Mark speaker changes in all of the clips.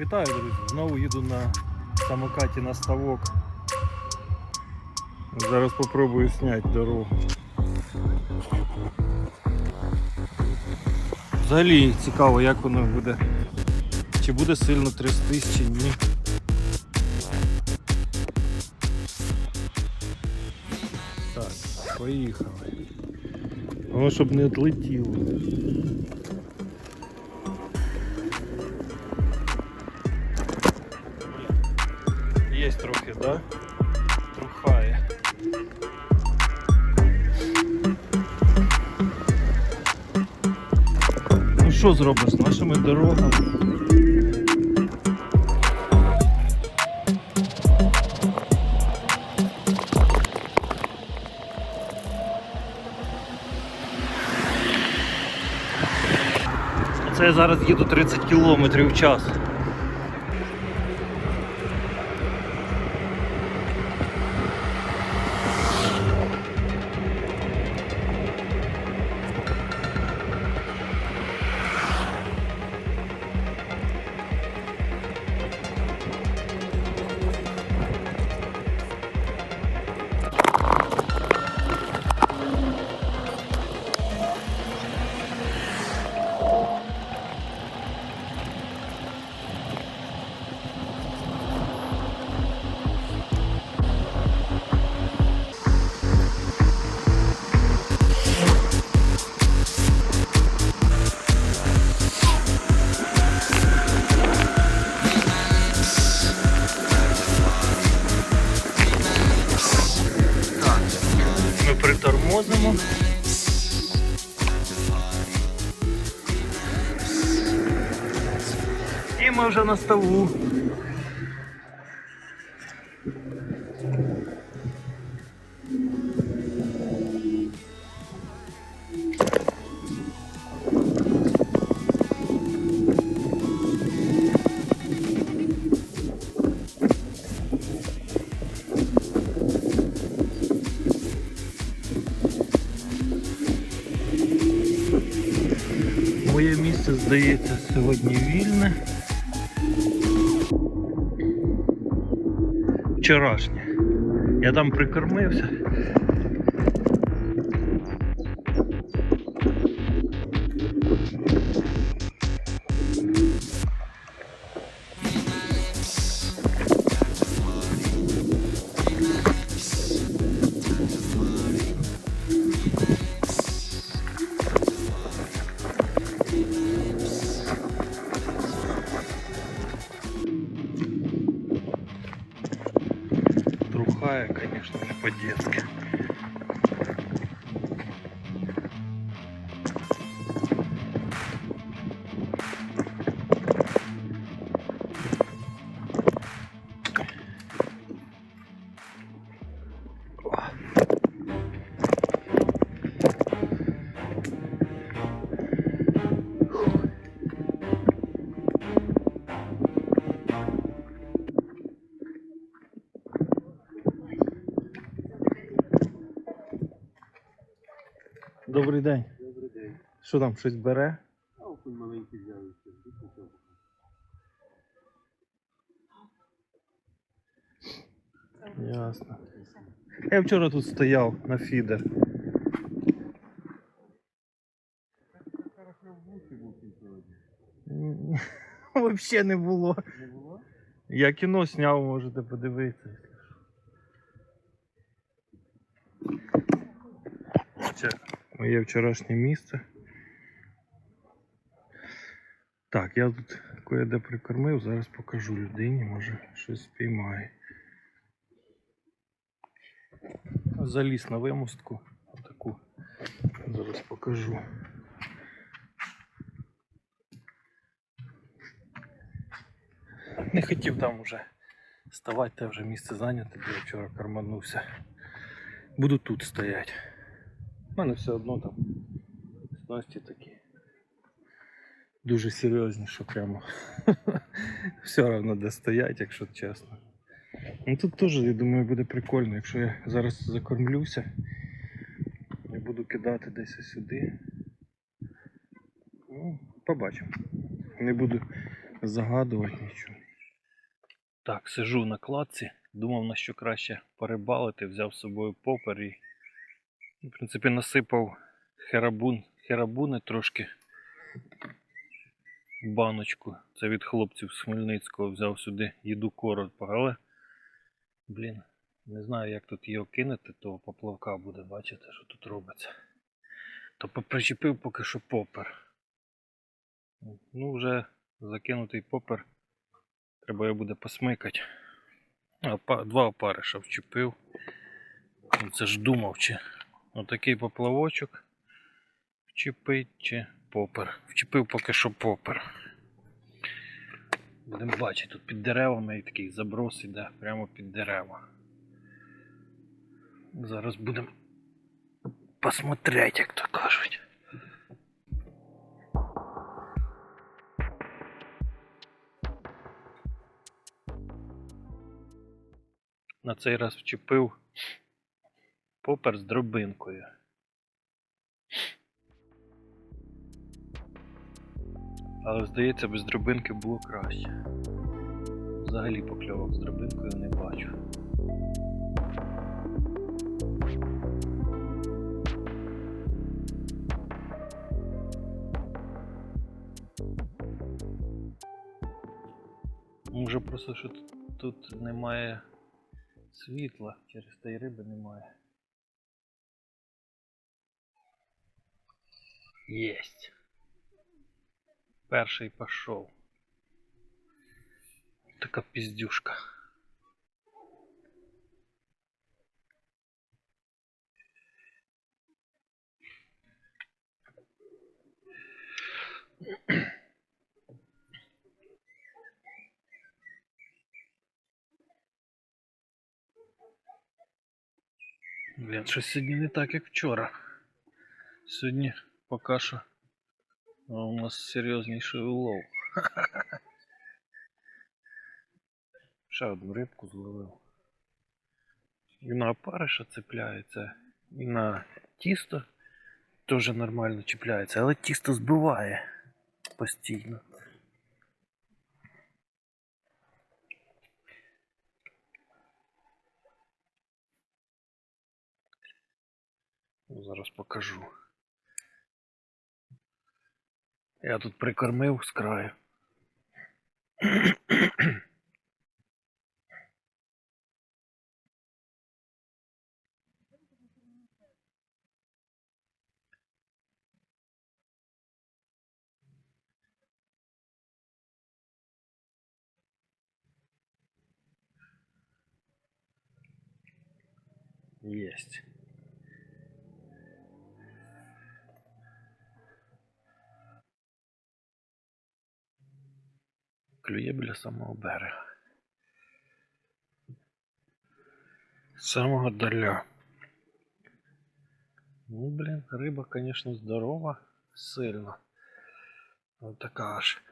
Speaker 1: Вітаю, друзі! Знову їду на самокаті на ставок. Зараз попробую зняти дорогу. Взагалі цікаво, як воно буде. Чи буде сильно трястись, чи ні. Так, поїхали. Воно щоб не відлетіло. Що зробиш з нашими дорогами? Це я зараз їду 30 км в час. Притормозимо. І ми вже на ставу. Моє місце здається сьогодні вільне. Вчорашнє. Я там прикормився. Добрий день.
Speaker 2: Добрий день.
Speaker 1: Що там щось бере?
Speaker 2: А окунь маленький з'явився.
Speaker 1: Ясно. Я вчора тут стояв на фідер. Взагалі не було.
Speaker 2: Не було?
Speaker 1: Я кіно зняв, можете подивитися. Це моє вчорашнє місце. Так, я тут кое-де прикормив, зараз покажу людині, може щось спіймає. Заліз на вимостку. Отаку. Зараз покажу. Не хотів там уже ставати, те вже місце зайняте, де я вчора карманувся. Буду тут стояти. У мене все одно там снасті такі. Дуже серйозні, що прямо все одно де стоять, якщо чесно. Ну тут теж, я думаю, буде прикольно, якщо я зараз закормлюся і буду кидати десь сюди. Ну, побачимо. Не буду загадувати нічого. Так, сижу на кладці, думав на що краще перебалити, взяв з собою попер і, в принципі, насипав херабун, херабуни трошки баночку. Це від хлопців з Хмельницького взяв сюди їду коротко, але, блін, не знаю, як тут його кинути, то поплавка буде, бачите, що тут робиться. То причепив поки що попер. Ну, вже закинутий попер. Треба його буде посмикати. Два опариша вчепив. Ну, Це ж думав, чи отакий поплавочок вчепить, чи попер. Вчепив поки що попер. Будемо бачити, тут під деревами і такий заброс іде прямо під дерева. Зараз будемо посмотреть, як то кажуть. На цей раз вчепив попер з дробинкою. Але здається, без дробинки було краще. Взагалі покльовок з дробинкою не бачу. Може просто, що тут, немає світла, через те й риби немає. Єсть. Перший пішов. Така піздюшка. Блін, щось сьогодні не так, як вчора. Сьогодні поки що а у нас серйозніший улов. Ще одну рибку зловив. І на опариша цепляється, і на тісто теж нормально чіпляється, але тісто збиває постійно. Ну, Зараз покажу. Я тут прикормив з краю. Есть. Клює біля самого берега. Самого даля. Ну, блін, риба, конечно, здорова, сильно. Вот така аж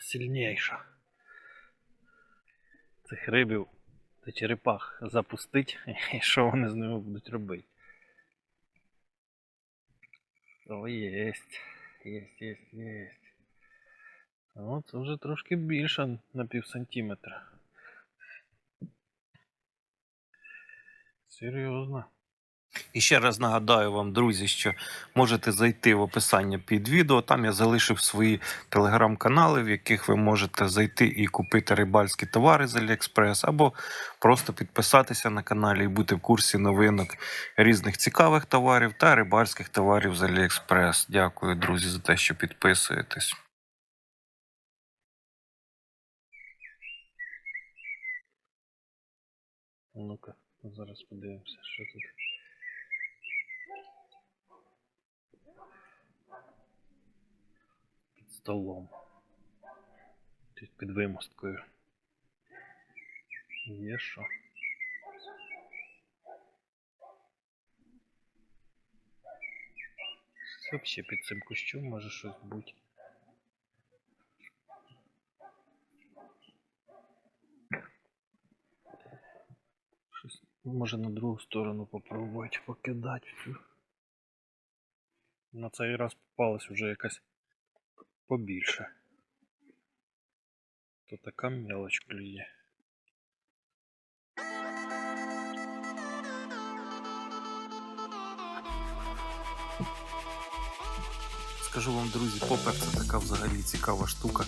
Speaker 1: сильніша. Цих рибів та черепах запустить, і що вони з ними будуть робити? О, єсть. Єсть, єсть, єсть. О, це вже трошки більше на пів сантиметра. Серйозно.
Speaker 3: І ще раз нагадаю вам, друзі, що можете зайти в описання під відео. Там я залишив свої телеграм-канали, в яких ви можете зайти і купити рибальські товари з Аліекспрес, або просто підписатися на каналі і бути в курсі новинок різних цікавих товарів та рибальських товарів з Аліекспрес. Дякую, друзі, за те, що підписуєтесь.
Speaker 1: Ну-ка, зараз подивимося, що тут. Столом. Тут під вимосткою. Є що? Взагалі під цим кущом може щось бути. Може на другу сторону попробувати покидати. На цей раз попалась вже якась побільше. То така мелоч клює.
Speaker 3: Скажу вам, друзі, попер це така взагалі цікава штука.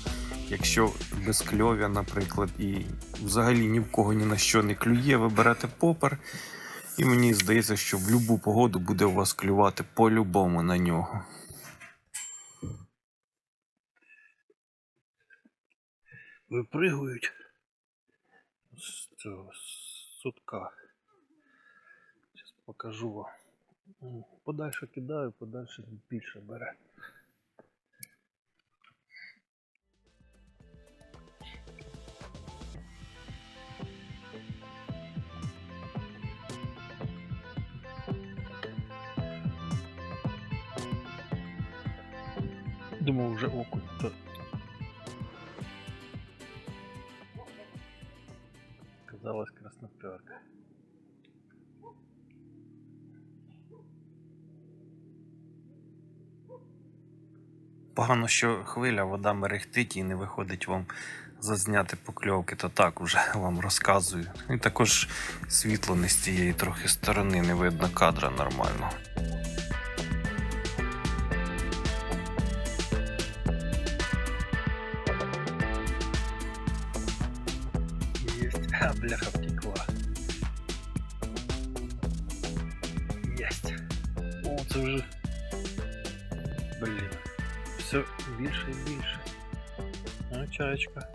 Speaker 3: Якщо без кльовя, наприклад, і взагалі ні в кого ні на що не клює, ви берете попер, і мені здається, що в будь-яку погоду буде у вас клювати по-любому на нього.
Speaker 1: Випригують з цього сутка. Зараз покажу вам. Подальше кидаю, подальше більше бере. Думав вже окунь.
Speaker 3: Погано, що хвиля, вода мерехтить і не виходить вам зазняти покльовки, то так уже вам розказую. І також світло не з тієї трохи сторони, не видно кадра нормально.
Speaker 1: Бляха більше і більше. А, чаєчка.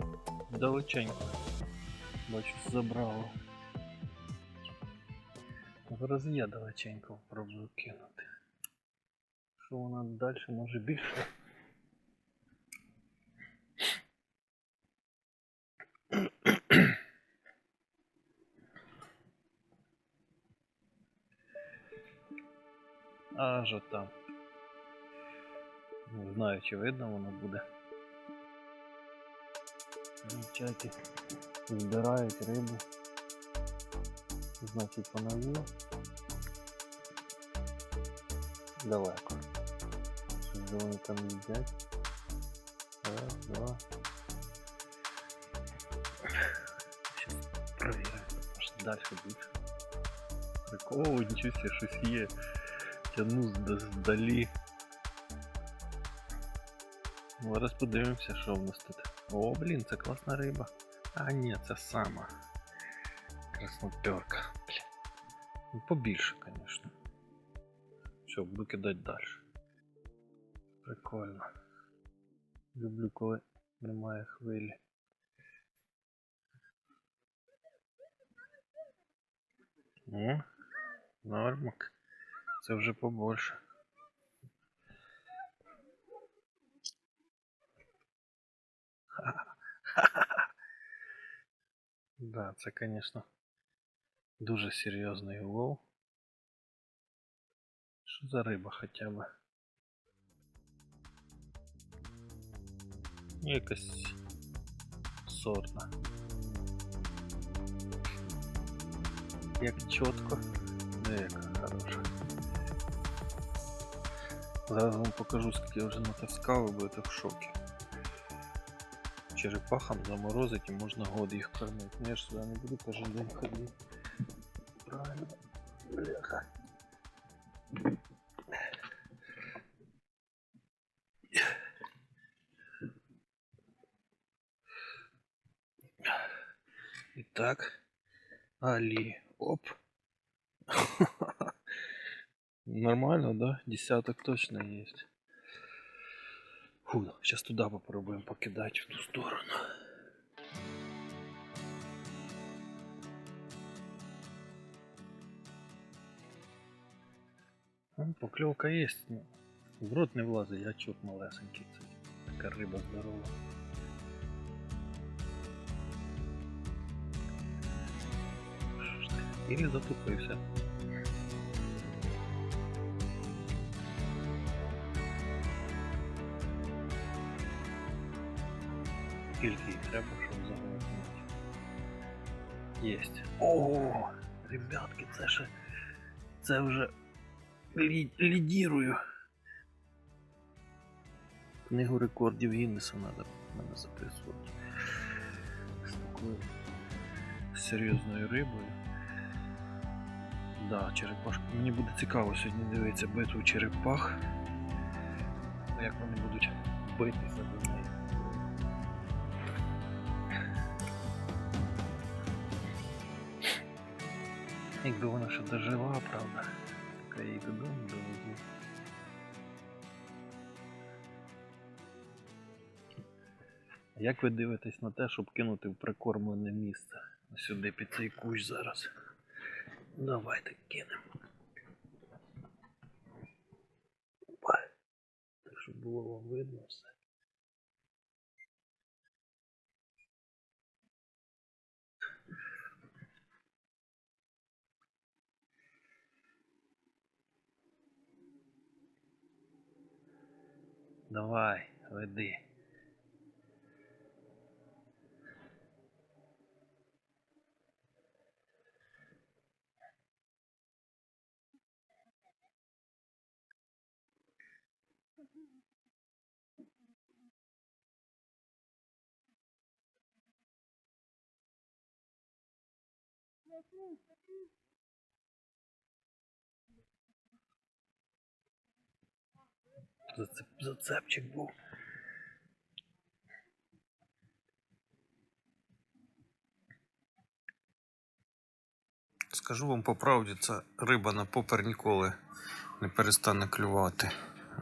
Speaker 1: Далеченько. Бачу, забрало. Зараз я далеченько пробую кинути. Що вона далі може більше? Аж там. Не знаю, чи видно воно буде. Чайки збирають рибу. Значить понові. Далеко. Що де вони там їдять? Раз, два. Сейчас проверим. Может дальше більше. Прикол, нічого себе, щось є. Тяну зда- здалі. Ну, Зараз подивимося, що в нас тут. О, блін, це класна риба. А ні, це сама. Красноперка. Бля. Ну, побільше, звісно. Все, буду кидати далі. Прикольно. Люблю, коли немає хвилі. О, нормак. Це вже побольше. Да, це, конечно, дуже серйозний улов. Що за риба хоча б? Ну, Якась сорна. Як чітко, ну яка хороша. Зараз вам покажу, скільки я вже натаскав, ви будете в шокі. Черепахам заморозить і можна год їх кормити. Ну я ж сюди не буду кожен день ходити. Правильно. Бляха. Итак, Али, оп. Нормально, да? Десяток точно есть. Фу, сейчас туда попробуем покидать в ту сторону. Ну, поклевка есть. Ну, в рот не влазить, я чок малесенький. Це така риба здорова. Ілі затупився. Скільки їх треба, щоб заголовнути? Єсть. Ого! Ребятки, це ще. Це вже лі... лідірую. Книгу рекордів Гіннеса треба мене записувати. З такою серйозною рибою. Да, черепашка. Мені буде цікаво сьогодні дивитися битву черепах. Як вони будуть битися до Якби вона ще дожила, правда, так я її додому довезу. Як ви дивитесь на те, щоб кинути в прикормлене місце? Сюди під цей кущ зараз. Давайте кинемо. Щоб було вам видно все. Давай, веди. Зацеп, зацепчик був.
Speaker 3: Скажу вам по правді, ця риба на попер ніколи не перестане клювати.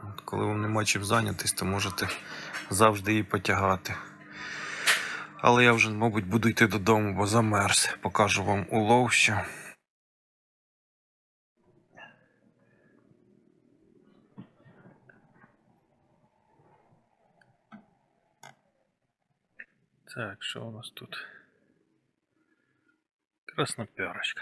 Speaker 3: От коли вам нема чим зайнятись, то можете завжди її потягати. Але я вже, мабуть, буду йти додому, бо замерз. Покажу вам улов ще.
Speaker 1: Так, що у нас тут? Красноперочка.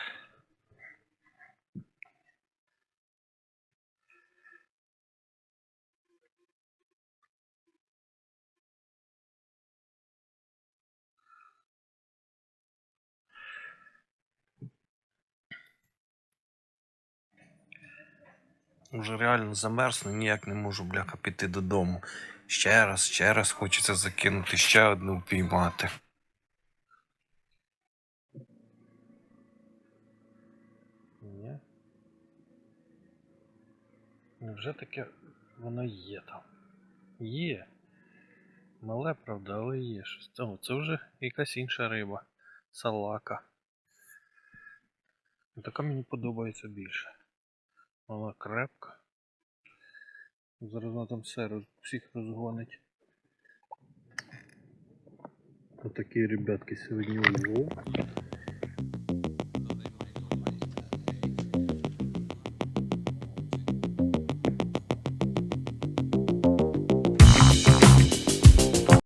Speaker 3: Уже реально замерз, ну ніяк не можу, бляха, піти додому. Ще раз, ще раз хочеться закинути, ще одну впіймати.
Speaker 1: Ні. Невже таке воно є там? Є. Мале, правда, але є щось. О, це вже якась інша риба. Салака. Така мені подобається більше. Вона крепка. Зараз вона там все роз... всіх розгонить. Отакі ребятки сьогодні улов.